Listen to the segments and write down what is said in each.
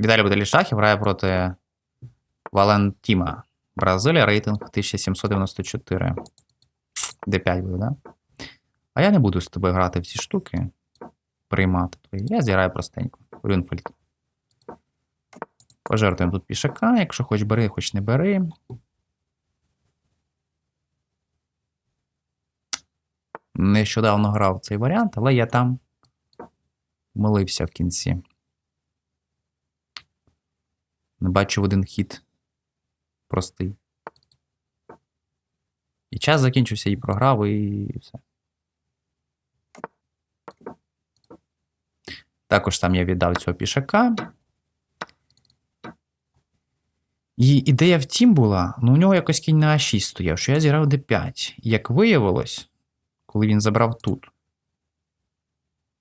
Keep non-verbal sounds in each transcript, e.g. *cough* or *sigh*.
Віталій Баталій Шахів грає проти Валентіма. Бразилія, рейтинг 1794. Д5 буде, да? А я не буду з тобою грати в ці штуки. Приймати твої. Я зіграю простенько. Рюнфельд. Пожертвуємо тут пішака, якщо хоч бери, хоч не бери. Нещодавно грав цей варіант, але я там молився в кінці. Не бачив один хід. Простий. І час закінчився, і програв, і все. Також там я віддав цього пішака. І ідея втім була, ну у нього якось кінь на А6 стояв, що я зіграв d5. І як виявилось, коли він забрав тут,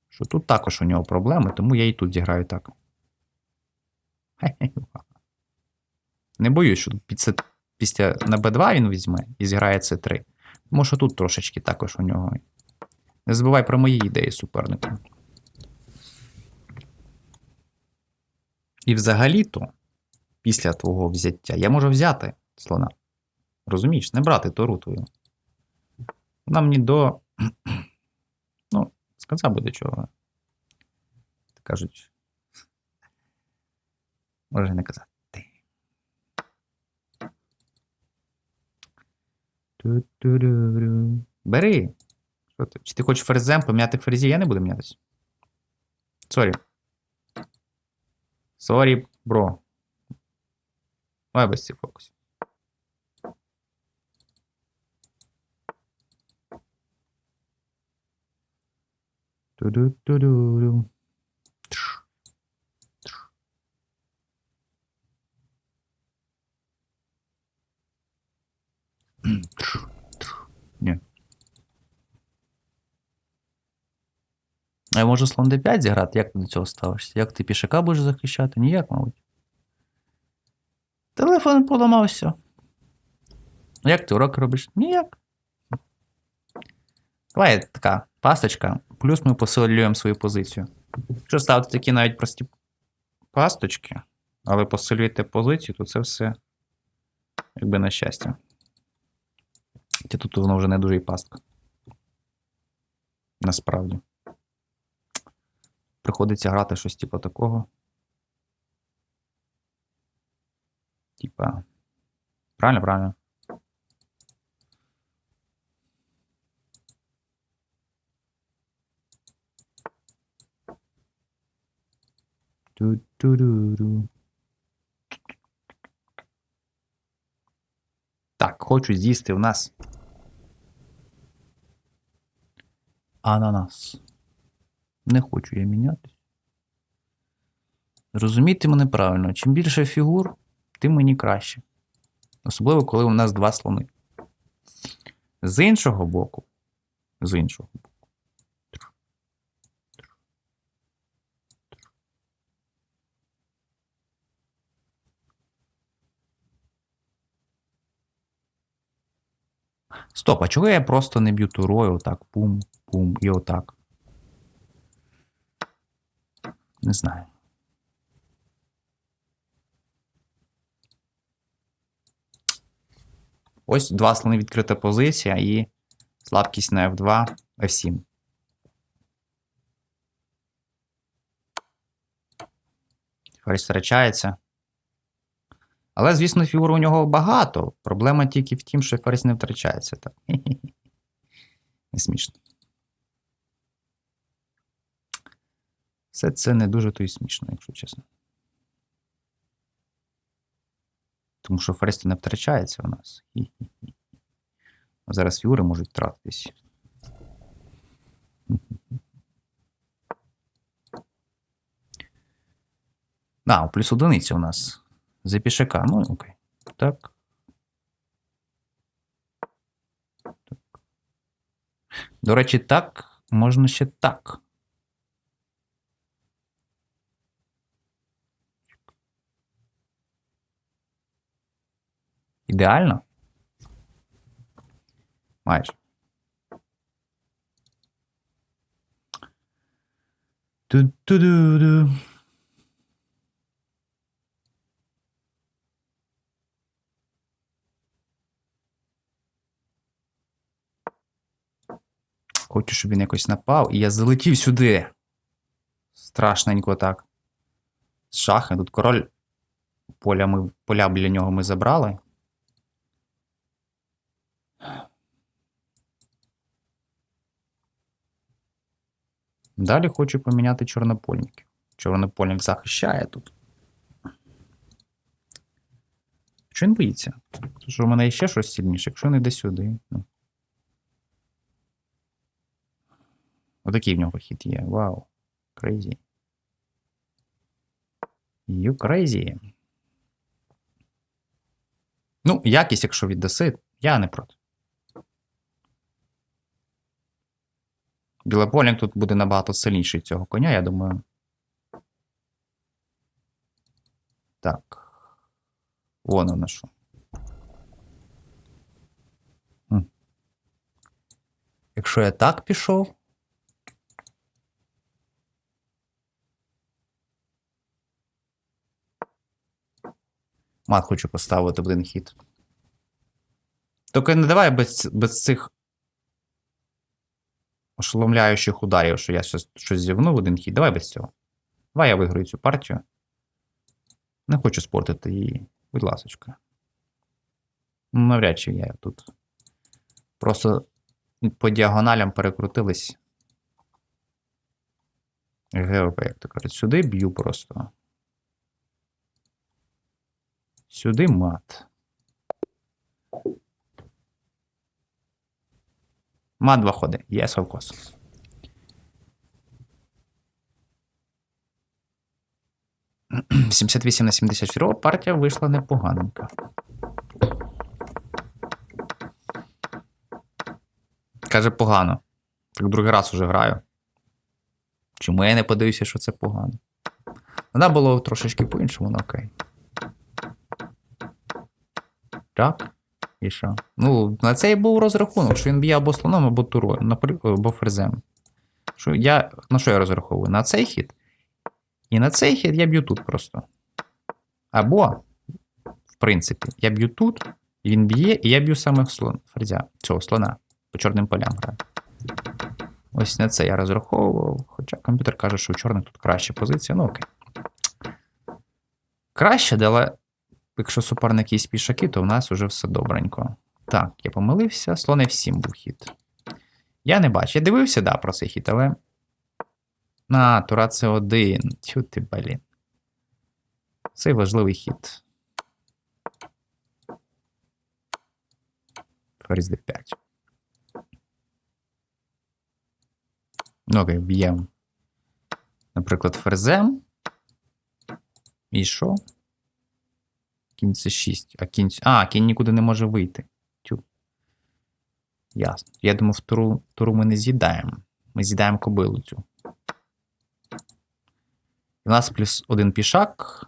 що тут також у нього проблеми, тому я і тут зіграю так. Не боюсь, що це, після на Б2 він візьме і зіграє С3. Тому що тут трошечки також у нього. Не забувай про мої ідеї суперника. І взагалі-то, після твого взяття, я можу взяти слона. Розумієш, не брати Тору твою. Вона мені до. *clears throat* Ну, сказав би до чого. Кажуть. Може не казати. Бери. Що ти? Чи ти хочеш ферзем поміняти ферзі? Я не буду мінятися. Сорі. Сорі, бро. Давай без цих фокусів. Ту-ду-ту-ду-ду. А я можу слон d5 зіграти? Як ти до цього ставишся? Як ти пішака будеш захищати? Ніяк, мабуть. Телефон поламався. Як ти уроки робиш? Ніяк. Давай така пасточка. Плюс ми посилюємо свою позицію. Якщо ставити такі навіть прості пасточки, але посилюєте позицію, то це все якби на щастя. Тут воно вже не дуже і пастка. Насправді. Приходиться грати щось типу такого. Типа. Правильно, правильно. Ту-ту-ду-ду. Так, хочу з'їсти в нас. Ананас. Не хочу я мінятись. Розумійте мене правильно, чим більше фігур, тим мені краще. Особливо, коли у нас два слони. З іншого боку. З іншого боку. Стоп, а чого я просто не б'ю турою отак, пум, пум, і отак? Не знаю. Ось два слони відкрита позиція і слабкість на F2, F7. Ферзь втрачається. Але, звісно, фігур у нього багато. Проблема тільки в тім, що ферзь не втрачається. Так. *laughs* Не смішно. Все це не дуже то й смішно, якщо чесно. Тому що ферзь не втрачається у нас. А Зараз фігури можуть втратитись. А, плюс одиниця у нас. За пішака. Ну, окей. Так. так. До речі, так можна ще так. Ідеально? Майже. Ту-ду-ду-ду. Хочу, щоб він якось напав, і я залетів сюди. Страшненько так. З шахи. Тут король. Поля ми, поля біля нього ми забрали. Далі хочу поміняти чорнопольників. Чорнопольник захищає тут. Що він боїться? Тому що в мене є ще щось сильніше, якщо він йде сюди. Ну. Отакий в нього хід є. Вау. Crazy. You crazy. Ну, якість, якщо віддаси, я не проти. Білополінг тут буде набагато сильніший цього коня, я думаю. Так. Вон воно що. Якщо я так пішов. Мат хочу поставити в один хід. Тільки не давай без, без цих ошеломляючих ударів, що я щось, щось зівну в один хід. Давай без цього. Давай я виграю цю партію. Не хочу спортити її. Будь ласочка. Ну, Навряд чи я тут. Просто по діагоналям перекрутились. ГВП, як то кажуть. Сюди б'ю просто. Сюди мат. Мат два ходи. Yes, of course. – 78 на 74. Партія вийшла непоганенька. Каже, погано. Так другий раз уже граю. Чому я не подивився, що це погано? Вона було трошечки по-іншому, ну окей. Так. І що? Ну, на це і був розрахунок, що він б'є або слоном, або турою, або ферзем. Що я, на що я розраховую? На цей хід? І на цей хід я б'ю тут просто. Або, в принципі, я б'ю тут, він б'є, і я б'ю саме слон, ферзя, цього слона. По чорним полям граю. Ось на це я розраховував. Хоча комп'ютер каже, що у чорних тут краща позиція. Ну окей. Краще, але якщо суперник є пішаки, то в нас уже все добренько. Так, я помилився. Слон F7 був хід. Я не бачу. Я дивився, да, про цей хід, але. На, Тура це один. Тю ти, блін. Цей важливий хід. Ферзь d5. Ну, окей, б'ємо. Наприклад, ферзем. І що? Кінь це 6. А кінь. А, кінь нікуди не може вийти. Тю. Ясно. Я думав, туру, туру ми не з'їдаємо. Ми з'їдаємо кобилу цю. В нас плюс один пішак.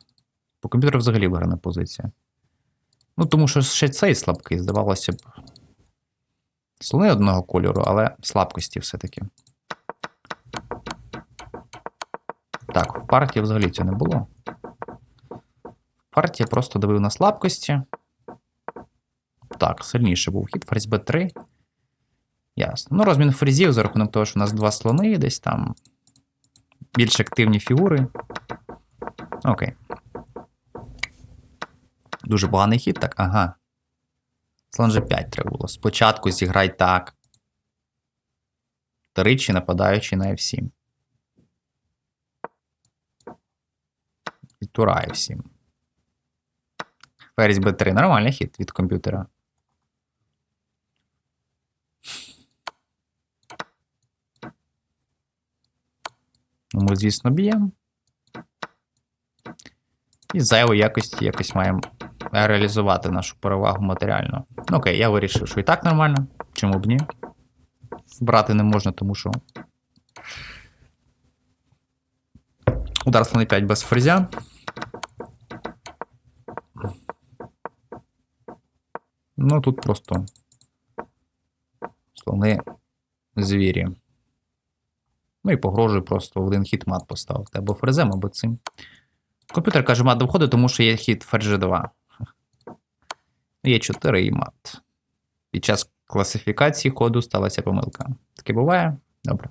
По комп'ютеру взагалі виграна позиція. Ну, тому що ще цей слабкий, здавалося б. Слони одного кольору, але слабкості все-таки. Так, в партії взагалі цього не було. В партії просто давив на слабкості. Так, сильніше був хід, ферзь Б3. Ясно. Ну, розмін фрезів за рахунок того, що у нас два слони десь там. Більш активні фігури. Окей. Дуже поганий хід, так. Ага. Слон G5 треба було. Спочатку зіграй так. Тричі нападаючи на F7. І тура F7. Ферзь B3. Нормальний хід від комп'ютера. Ну, ми, звісно, б'ємо. І зайвої якості якось маємо реалізувати нашу перевагу матеріально. Ну, окей, я вирішив, що і так нормально. Чому б ні? Брати не можна, тому що. Удар слони 5 без фрезя. Ну, тут просто слони звірі. Ну і погрожую просто один хід мат поставити. Або фрезем, або цим. Комп'ютер каже, мат до входу, тому що є хід ферзь 2. Є 4 і мат. Під час класифікації коду сталася помилка. Таке буває? Добре.